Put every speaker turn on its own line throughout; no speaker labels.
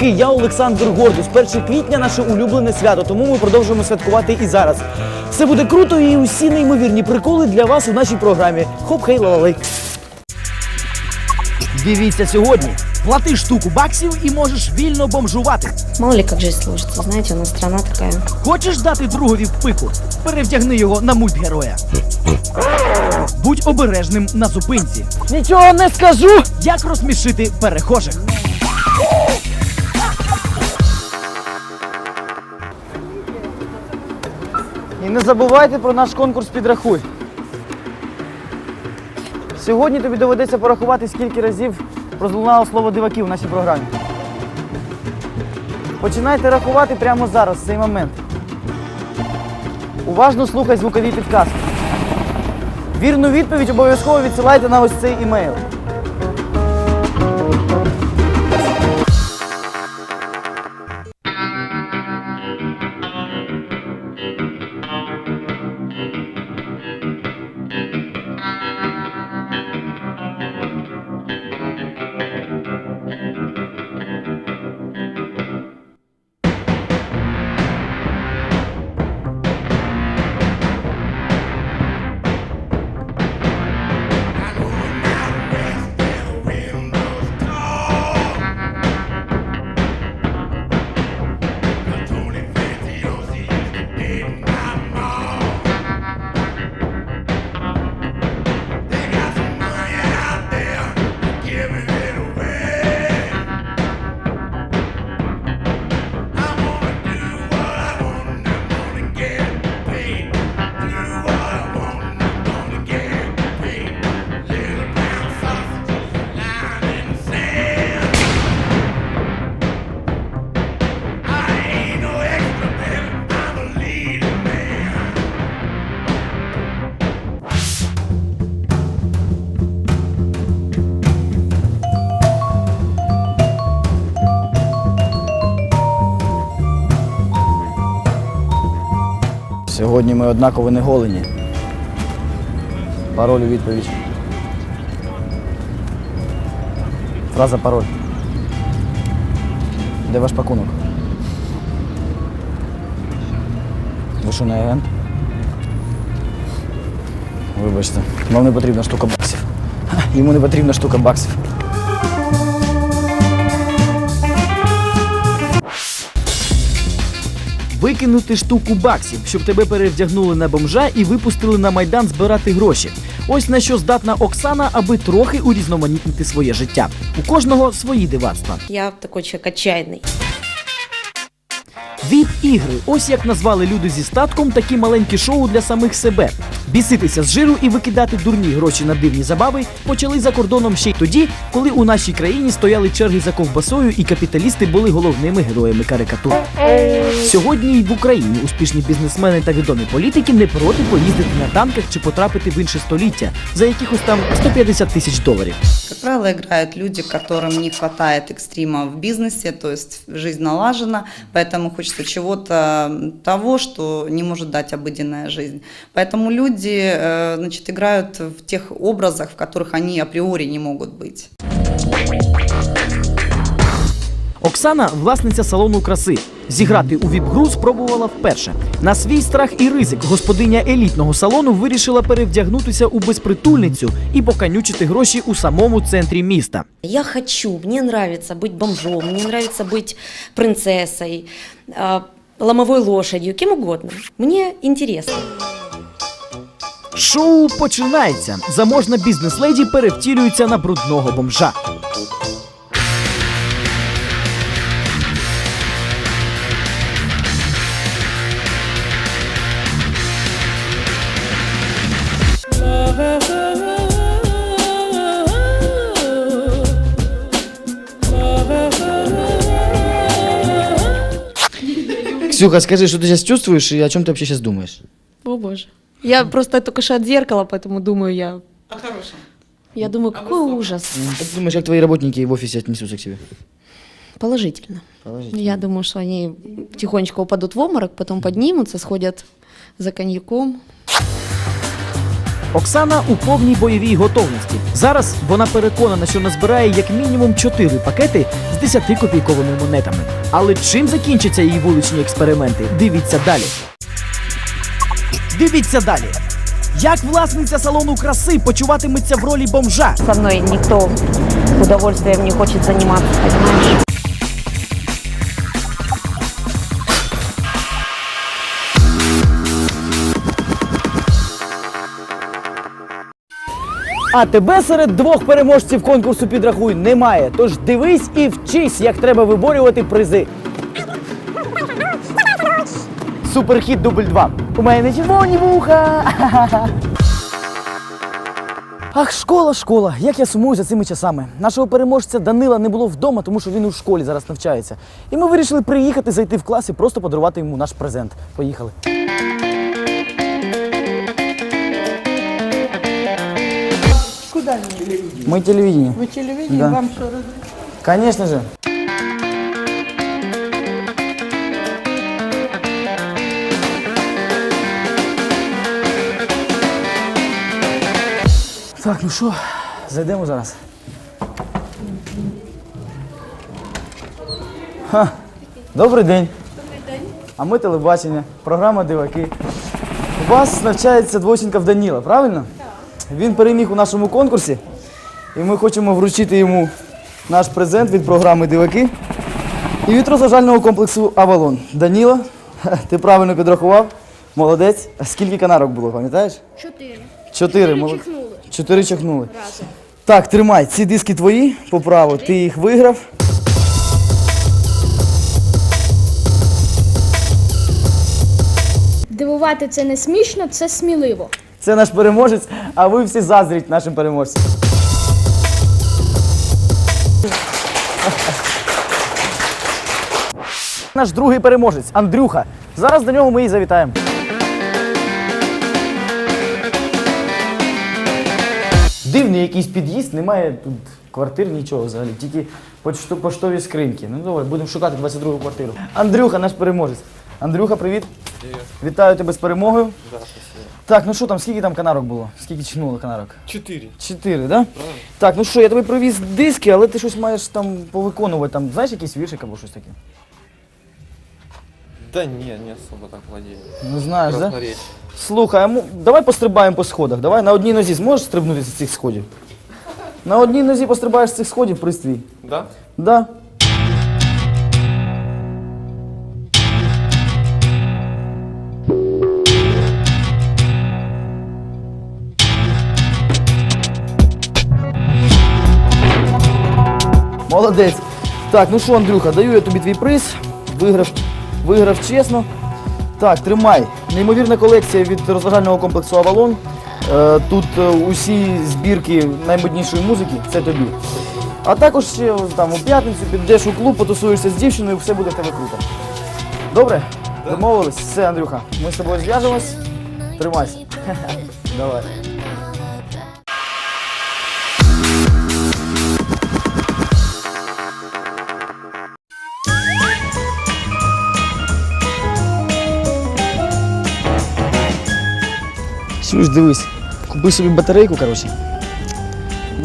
програма Я Олександр Гордус. 1 квітня наше улюблене свято, тому ми продовжуємо святкувати і зараз. Все буде круто і усі неймовірні приколи для вас у нашій програмі. Хоп, хей, лалалей. Дивіться сьогодні. Плати штуку баксів і можеш вільно бомжувати.
Мало ли как жизнь сложится, знаете, у нас страна такая.
Хочеш дати другові в пику? Перевдягни його на мультгероя. Будь обережним на зупинці. Нічого не скажу! Як розсмішити перехожих? Не забувайте про наш конкурс підрахуй. Сьогодні тобі доведеться порахувати, скільки разів пролунало слово диваків в нашій програмі. Починайте рахувати прямо зараз, в цей момент. Уважно слухай звукові підказки. Вірну відповідь обов'язково відсилайте на ось цей імейл. Сьогодні ми однаково не голені. Пароль у відповідь. Фраза пароль. Де ваш пакунок? Ви що не агент? Вибачте, вам не потрібна штука баксів. Йому не потрібна штука баксів. Викинути штуку баксів, щоб тебе перевдягнули на бомжа і випустили на майдан збирати гроші. Ось на що здатна Оксана, аби трохи урізноманітнити своє життя. У кожного свої дивацтва.
Я такий чоловік отчайний.
Віп ігри. Ось як назвали люди зі статком такі маленькі шоу для самих себе. Біситися з жиру і викидати дурні гроші на дивні забави почали за кордоном ще й тоді, коли у нашій країні стояли черги за ковбасою і капіталісти були головними героями карикатур. Сьогодні й в Україні успішні бізнесмени та відомі політики не проти поїздити на танках чи потрапити в інше століття за якихось там 150 тисяч доларів.
Как правило, играют люди, которым не хватает экстрима в бизнесе, то есть жизнь налажена, поэтому хочется чего-то того, что не может дать обыденная жизнь. Поэтому люди э, значит, играют в тех образах, в которых они априори не могут быть.
Оксана, власниця салону краси. Зіграти у віп-гру спробувала вперше. На свій страх і ризик господиня елітного салону вирішила перевдягнутися у безпритульницю і поканючити гроші у самому центрі міста.
Я хочу, мне нравится быть бомжом, мне нравится быть принцессой, а, ломовой лошадью, кем угодно. Мне интересно.
Шоу починається. Заможна бізнес-леді перевтілюється на брудного бомжа. Ксюха, скажи, что ты сейчас чувствуешь и о чем ты вообще сейчас думаешь?
О боже. Я просто только что от зеркала, поэтому думаю, я... О хорошем. Я думаю, какой ужас.
Как ты думаешь, как твои работники в офисе отнесутся к тебе?
Положительно. Я думаю, что они тихонечко упадут в обморок, потом поднимутся, сходят за коньяком. Оксана у повній бойовій готовності. Зараз вона переконана, що назбирає як мінімум 4 пакети з 10 копійковими монетами. Але чим закінчаться її вуличні експерименти? Дивіться далі. Дивіться далі. Як власниця салону краси почуватиметься в ролі бомжа?
Со мной никто удовольствием не хочет заниматься, понимаешь?
А тебе серед двох переможців конкурсу підрахуй немає. Тож дивись і вчись, як треба виборювати призи. Суперхіт дубль 2. У мене червоні вуха. Ах, школа, школа. Як я сумую за цими часами. Нашого переможця Данила не було вдома, тому що він у школі зараз навчається. І ми вирішили приїхати, зайти в клас і просто подарувати йому наш презент. Поїхали.
Куда
Ми телевидение.
Вы телевидение,
Да.
вам что, раз-
Конечно же. Так, ну що, зайдемо зараз. Ха. Добрий день. Добрий день. А ми телебачення, програма Диваки. У вас навчається двоченка в Даніла, правильно? Так. Він переміг у нашому конкурсі. І ми хочемо вручити йому наш презент від програми Диваки і від розважального комплексу Авалон. Даніло, ти правильно підрахував. Молодець. А скільки канарок було, пам'ятаєш?
Чотири.
Чотири. молод-
чихнули.
Чотири чихнули.
Разом.
Так, тримай, ці диски твої по праву. Ти їх виграв.
Дивувати це не смішно, це сміливо.
Це наш переможець, а ви всі заздріть нашим переможцям. Наш другий переможець Андрюха. Зараз до нього ми і завітаємо. Дивний якийсь під'їзд, немає тут квартир, нічого взагалі, тільки почту- поштові скриньки. Ну давай, будемо шукати 22 квартиру. Андрюха, наш переможець. Андрюха, привіт. Привіт. Вітаю тебе з перемогою. Так, ну що там, скільки там канарок було? Скільки чнуло канарок?
Чотири.
Чотири, да? Так, ну що, я тобі привіз диски, але ти щось маєш там повиконувати. Там, знаєш якийсь віршик або щось таке?
Да не, не особо так владею.
Не знаєш, да? Слухай, а мо- давай пострибаємо по сходах. Давай на одній нозі зможеш стрибнути з цих сходів? На одній нозі пострибаєш з цих сходів, пристрій.
Да?
Да. Молодець. Так, ну що, Андрюха, даю я тобі твій приз. Виграв, виграв чесно. Так, тримай. Неймовірна колекція від розважального комплексу Авалон. Е, Тут е, усі збірки наймоднішої музики, це тобі. А також ще там у п'ятницю підеш у клуб, потусуєшся з дівчиною, все буде в тебе круто. Добре? Домовились? Все, Андрюха. Ми з тобою зв'яжемось. Тримайся. Давай. Чуєш, дивись, купи собі батарейку, коротше.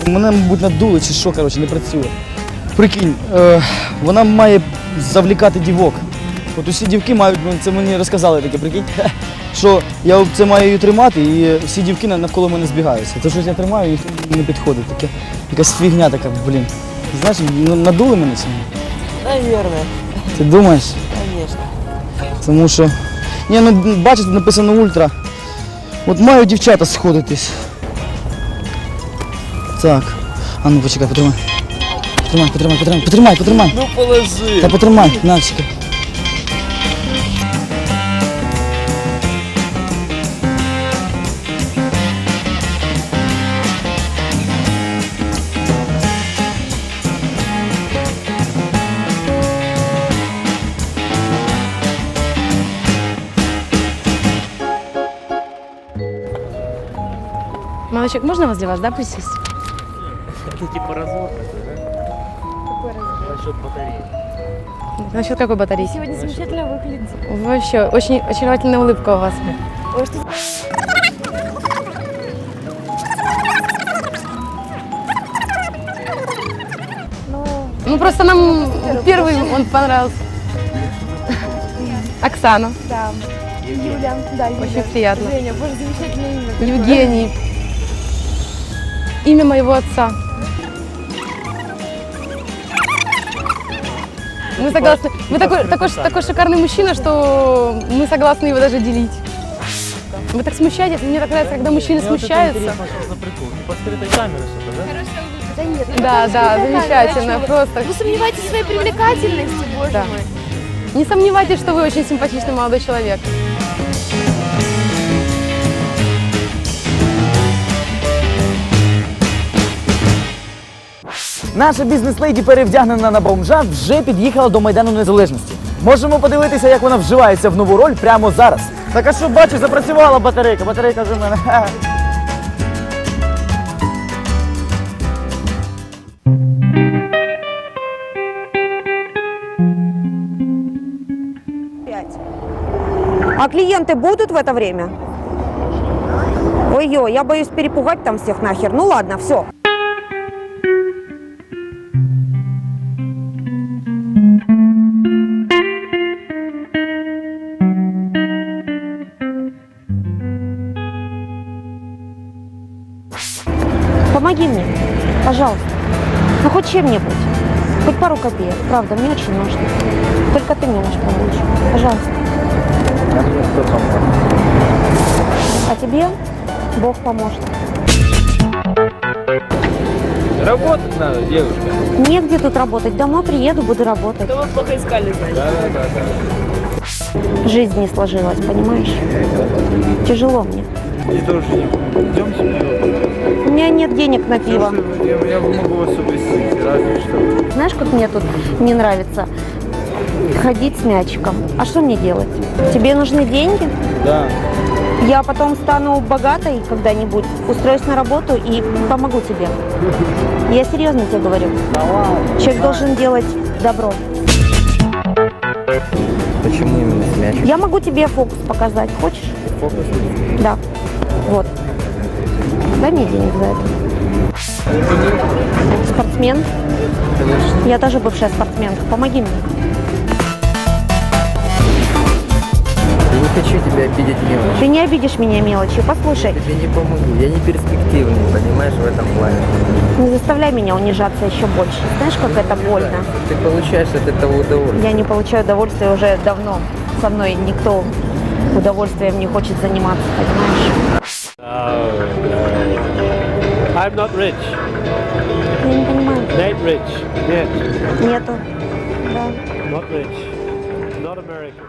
Мене, мабуть, надуло чи що, коротше, не працює. Прикинь, е, вона має завлікати дівок. От усі дівки мають, ну, це мені розказали таке, прикинь, що я це маю її тримати, і всі дівки навколо мене збігаються. Це щось я тримаю, їх не підходить. Таке, якась фігня така, блін. Знаєш, ну, надули мене чи ні?
Наверное,
Ти думаєш?
конечно.
Тому що. Ні, ну бачиш, тут написано ультра. От мають дівчата сходитись. Так. А ну почекай, потримай. Потримай, потримай, потримай, потримай, потримай.
Ну положи.
Та потримай, на,
Новичок, можно возле вас, да, присесть? Типа развод такой, да? Какой развод? Насчет батареи. Насчет какой батареи?
Сегодня замечательно выглядит.
Вообще, очень очаровательная улыбка у вас. Ну просто нам ну, первый он понравился. Оксана.
Да. Юля. Да, Юля.
Очень приятно.
Женя, боже, замечательное имя.
Евгений. Имя моего отца. Мы согласны. Вы такой, такой, такой шикарный мужчина, что мы согласны его даже делить. Вы так смущаетесь, мне так нравится, когда мужчины смущаются.
да?
Да нет,
Да,
какая
да,
скрытая
замечательно, просто.
вы? Вы сомневаетесь в своей привлекательности, боже
Да.
мой.
Не сомневайтесь, что вы очень симпатичный молодой человек.
Наша бізнес-леді, перевдягнена на бомжа, вже під'їхала до Майдану Незалежності. Можемо подивитися, як вона вживається в нову роль прямо зараз. Так а що бачиш, запрацювала батарейка. Батарейка вже в мене.
А клиенты будут в это время? Ой-ой, я боюсь перепугать там всех нахер. Ну ладно, все. Чем-нибудь. Хоть пару копеек. Правда, мне очень нужно. Только ты мне можешь помочь. Пожалуйста. А тебе Бог поможет.
Работать надо, девушка.
Негде тут работать. Домой приеду, буду работать.
Да, да, да, да.
Жизнь не сложилась, понимаешь? Тяжело мне.
И тоже идемте
У меня нет денег на пиво.
Я, я могу вас увезти, разве что.
Знаешь, как мне тут не нравится? Ходить с мячиком. А что мне делать? Тебе нужны деньги?
Да.
Я потом стану богатой когда-нибудь, устроюсь на работу и помогу тебе. Я серьезно тебе говорю. Человек должен делать добро.
Почему именно с мячиком?
Я могу тебе фокус показать. Хочешь?
Фокус?
Да. Вот. Дай мне денег за это. Спортсмен?
Конечно.
Я тоже бывшая спортсменка. Помоги мне.
Не хочу тебя обидеть мелочь.
Ты не обидишь меня мелочью. Послушай,
Тебе не помогу. Я не перспективный, понимаешь, в этом плане.
не заставляй меня унижаться еще больше. Знаешь, как это больно?
Ты получаешь от этого удовольствие.
Я не получаю удовольствия уже давно. Со мной никто удовольствием не хочет заниматься, понимаешь?
I'm not rich.
Я не понимаю.
Nate rich. Нет,
Нету. Да.
not rich. Not American.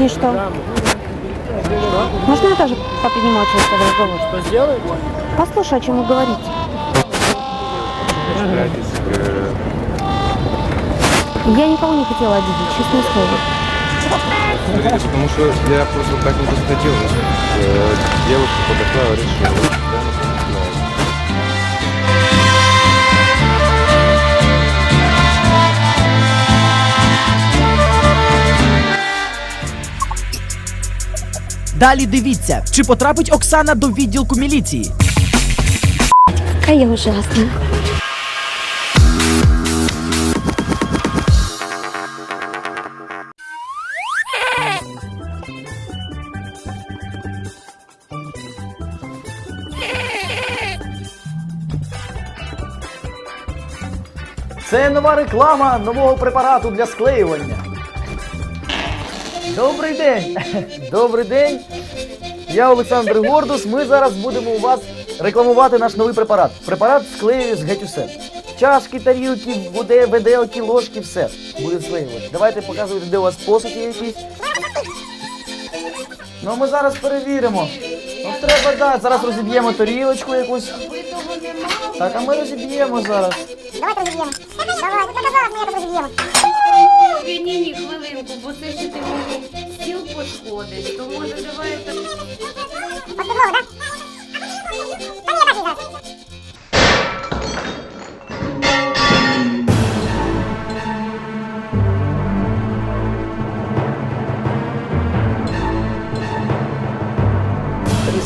И что? Можно я тоже попринимаю участие в разговоре?
Что сделает?
Послушай, о чем вы говорите. Я никого не хотела обидеть, честное слово.
Потому что я просто так не подходил. Девушка подошла, знаю.
Далі дивіться, чи потрапить Оксана до відділку міліції.
Какая я ужасная.
Це нова реклама нового препарату для склеювання. Добрий день! Добрий день! Я Олександр Гордус. Ми зараз будемо у вас рекламувати наш новий препарат. Препарат склеює з геть усе. Чашки, тарілки, воде, веделки, ложки, все буде склеювати. Давайте показуйте, де у вас посуд є якийсь. Ну ми зараз перевіримо. Ну треба да, зараз розіб'ємо тарілочку якусь. Так, а ми розіб'ємо зараз.
Ні, ні, хвилинку, бо це ще ти мені стіл пошкодиш, то може давай так.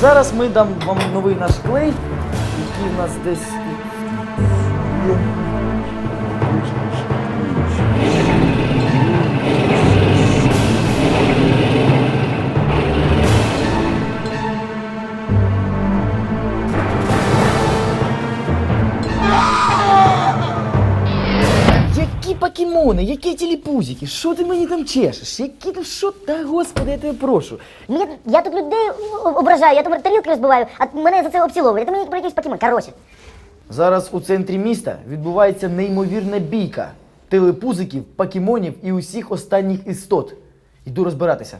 Зараз ми дам вам новий наш клей, який в нас десь. Які покемони, які телепузики, що ти мені там чешеш? Які там, що? Та господи, я тебе прошу.
Мне, я тут людей ображаю, я тут тарілки розбиваю, а мене за це обціловують. Це мені про якийсь покемон. Короче.
Зараз у центрі міста відбувається неймовірна бійка телепузиків, покемонів і усіх останніх істот. Йду розбиратися.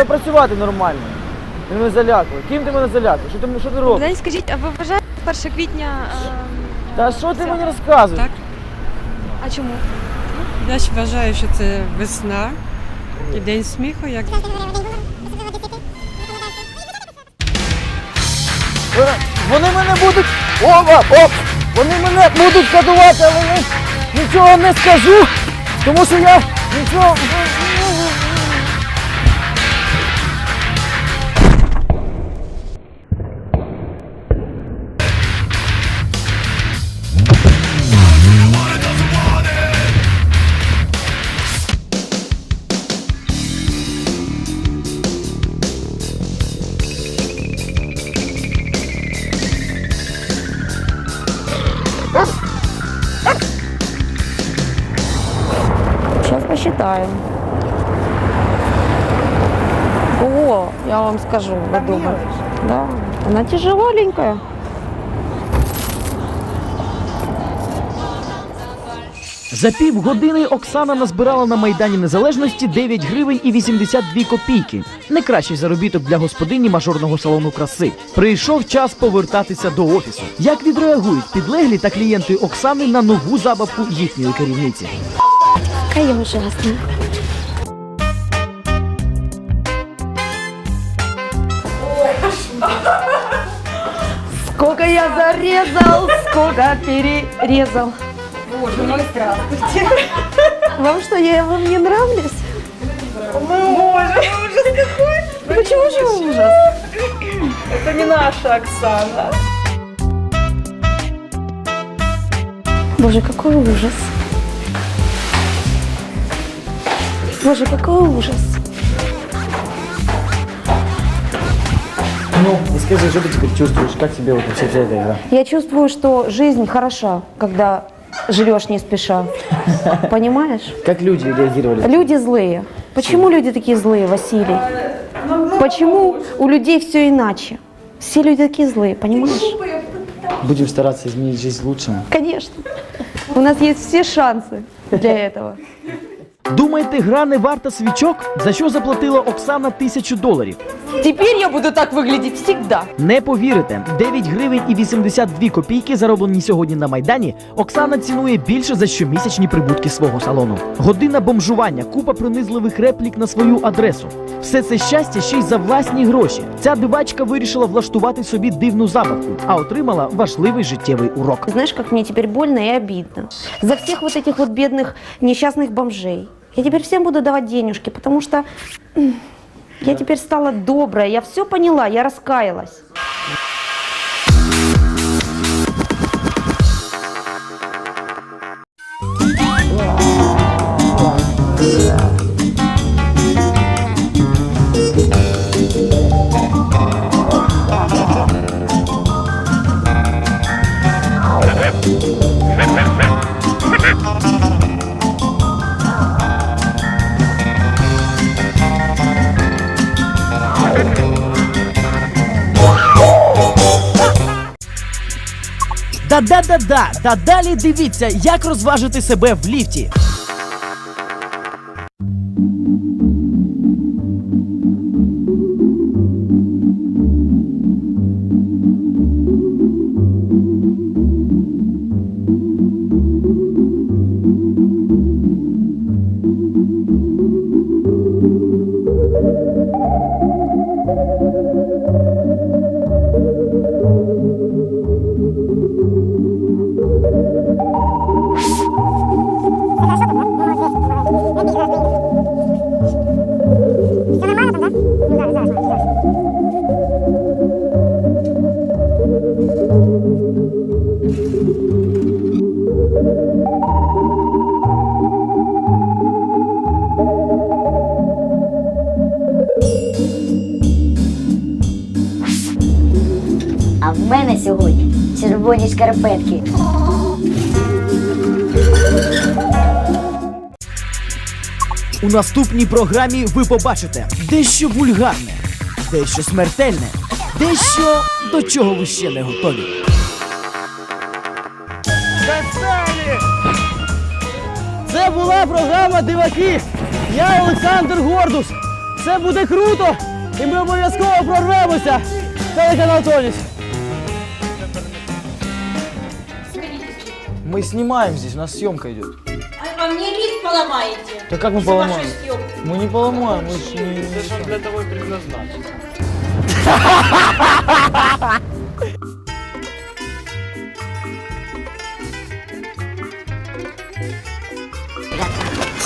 Треба працювати нормально. Ти мене залякує. Ким ти мене залякуєш? Що ти, що ти робиш?
День, скажіть, а ви вважаєте 1 квітня?
Та що ти мені розказуєш?
Так.
А чому?
Я ж вважаю, що це весна і день сміху, як
Вони- Вони мене будуть. Опа, оп! Вони мене будуть катувати, але я нічого не скажу, тому що я нічого.
Скажу, вы думаете. Да, она тяжеленькая.
За півгодини Оксана назбирала на Майдані Незалежності 9 гривень і 82 копійки. Не кращий заробіток для господині мажорного салону краси. Прийшов час повертатися до офісу. Як відреагують підлеглі та клієнти Оксани на нову забавку їхньої керівниці?
Какая я
я зарезал, сколько перерезал. Боже мой, здравствуйте. Вам что, я вам не нравлюсь? Боже, ужас какой! Почему же ужас? Это не наша Оксана. Боже, какой ужас. Боже, какой ужас.
Ну, и скажи, что ты теперь чувствуешь? Как тебе вот вообще вся эта игра?
Я чувствую, что жизнь хороша, когда живешь не спеша. Понимаешь?
Как люди реагировали?
Люди злые. Почему люди такие злые, Василий? Почему у людей все иначе? Все люди такие злые, понимаешь?
Будем стараться изменить жизнь к лучшему.
Конечно. У нас есть все шансы для этого.
Думаєте, гра не варта свічок? За що заплатила Оксана тисячу доларів?
Теперь я буду так выглядеть всегда.
Не повірите, 9 гривень і 82 копійки, зароблені сьогодні на майдані, Оксана цінує більше за щомісячні прибутки свого салону. Година бомжування, купа пронизливих реплік на свою адресу. Все це щастя ще й за власні гроші. Ця дивачка вирішила влаштувати собі дивну забавку, а отримала важливий життєвий урок.
Знаешь, как мне теперь больно и обидно? За всех вот этих вот бедных несчастных бомжей. Я теперь всем буду давать денежки, потому что я теперь стала добрая, я все поняла, я раскаялась.
Да-да-да-да, та далі дивіться, як розважити себе в ліфті.
А в мене сьогодні червоні шкарпетки.
У наступній програмі ви побачите дещо вульгарне, дещо смертельне, дещо до чого ви ще не готові. Це була програма Диваки. Я Олександр Гордус. Це буде круто, і ми обов'язково прорвемося. Телеканал Тоніс. Мы снимаем здесь, у нас съемка идет.
А мне лифт поломаете?
Да как мы поломаем? Мы не поломаем, мы ж не...
Це ж для того і предназначено.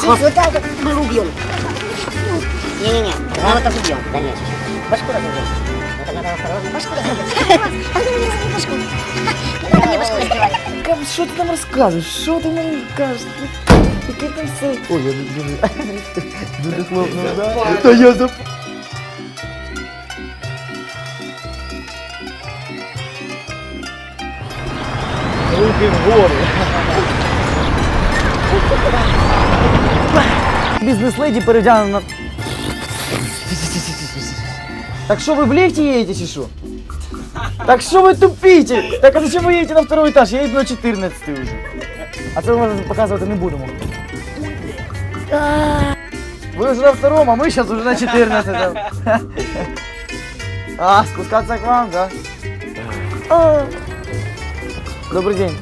Вот так вот мы убьем. Не-не-не, мы вот так убьем в дальнейшем. Башку разобьем. Это надо осторожно. Башку разобьем. Башку. Надо мне башку разбивать.
Що ти там розказуєш? Що ти мені кажеш? Який там все? Ой, я дуже... Дуже хлопнув, да? Та я за... Руки вгору. Бізнес-леді передягнена на... Так що ви в ліфті їдете чи що? Так що ви тупите? Так а зачем ви їдете на второй этаж? Я їду на 14 уже. А це ми показувати не будемо. Ви вже на втором, а ми зараз уже на 14. А, спускаться к вам, да? А. Добрый день.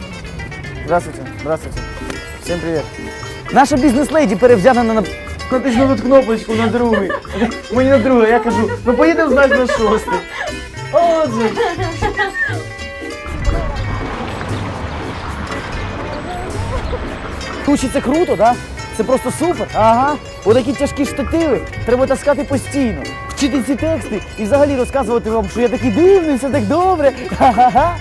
Здравствуйте, здравствуйте. Всем привет. Наша бізнес-леді перевдягнена на... Натисну тут кнопочку на другий. Мені на другий, я кажу, ну поїдемо значить на шостий. Отже. Кучі це круто, да? Це просто супер. Ага. Отакі тяжкі штативи треба таскати постійно. Вчити ці тексти і взагалі розказувати вам, що я такий дивний, все так добре. Ха-ха-ха.